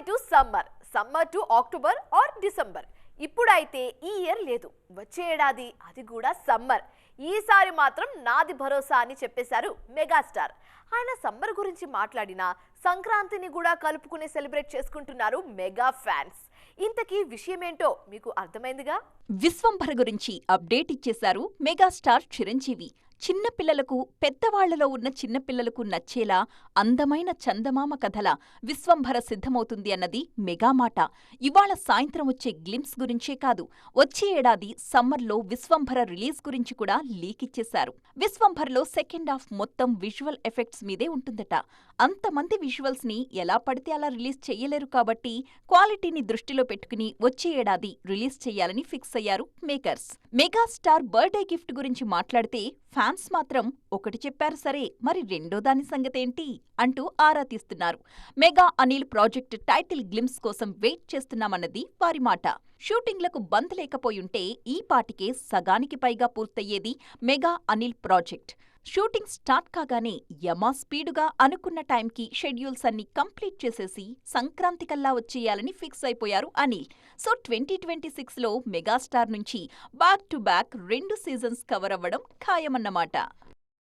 January to summer summer to October or December ఇప్పుడైతే ఈ year లేదు. వచ్చే ఏడాది అది కూడా సమ్మర్ ఈసారి మాత్రం నాది భరోసా అని చెప్పేశారు మెగాస్టార్. ఆయన సమ్మర్ గురించి మాట్లాడిన సంక్రాంతిని కూడా కలుపుకుని సెలబ్రేట్ చేసుకుంటున్నారు మెగా ఫ్యాన్స్. ఇంతకీ విషయం ఏంటో మీకు అర్థమైందిగా? విశ్వంభర గురించి అప్డేట్ ఇచ్చేశారు మెగాస్టార్ చిరంజీవి. చిన్నపిల్లలకు పెద్దవాళ్ళలో ఉన్న చిన్నపిల్లలకు నచ్చేలా అందమైన చందమామ కథల విశ్వంభర సిద్ధమవుతుంది అన్నది మెగామాట ఇవాళ సాయంత్రం వచ్చే గ్లిమ్స్ గురించే కాదు వచ్చే ఏడాది సమ్మర్లో విశ్వంభర రిలీజ్ గురించి కూడా లీక్ ఇచ్చేశారు. విశ్వంభర్లో సెకండ్ హాఫ్ మొత్తం విజువల్ ఎఫెక్ట్స్ మీదే ఉంటుందట. అంతమంది విజువల్స్ని ఎలా పడితే అలా రిలీజ్ చెయ్యలేరు కాబట్టి క్వాలిటీని దృష్టిలో పెట్టుకుని వచ్చే ఏడాది రిలీజ్ చెయ్యాలని ఫిక్స్ అయ్యారు మేకర్స్. మెగాస్టార్ బర్త్డే గిఫ్ట్ గురించి మాట్లాడితే ఫ్యాన్స్ మాత్రం ఒకటి చెప్పారు సరే మరి రెండో దాని సంగతేంటి? అంటూ ఆరా తీస్తున్నారు. Mega Anil project title glimpse కోసం వెయిట్ చేస్తున్నామన్నది వారి మాట. షూటింగ్లకు బంద్ లేకపోయుంటే ఈ పాటికే సగానికి పైగా పూర్తయ్యేది mega Anil project. Shooting start కాగానే యమా స్పీడుగా అనుకున్న టైంకి షెడ్యూల్స్ అన్ని కంప్లీట్ చేసేసి సంక్రాంతికల్లా వచ్చేయాలని ఫిక్స్ అయిపోయారు అనిల్. సో ట్వంటీ ట్వంటీ సిక్స్లో మెగాస్టార్ నుంచి బ్యాక్ టు బ్యాక్ రెండు సీజన్స్ కవర్ అవ్వడం ఖాయమన్నమాట.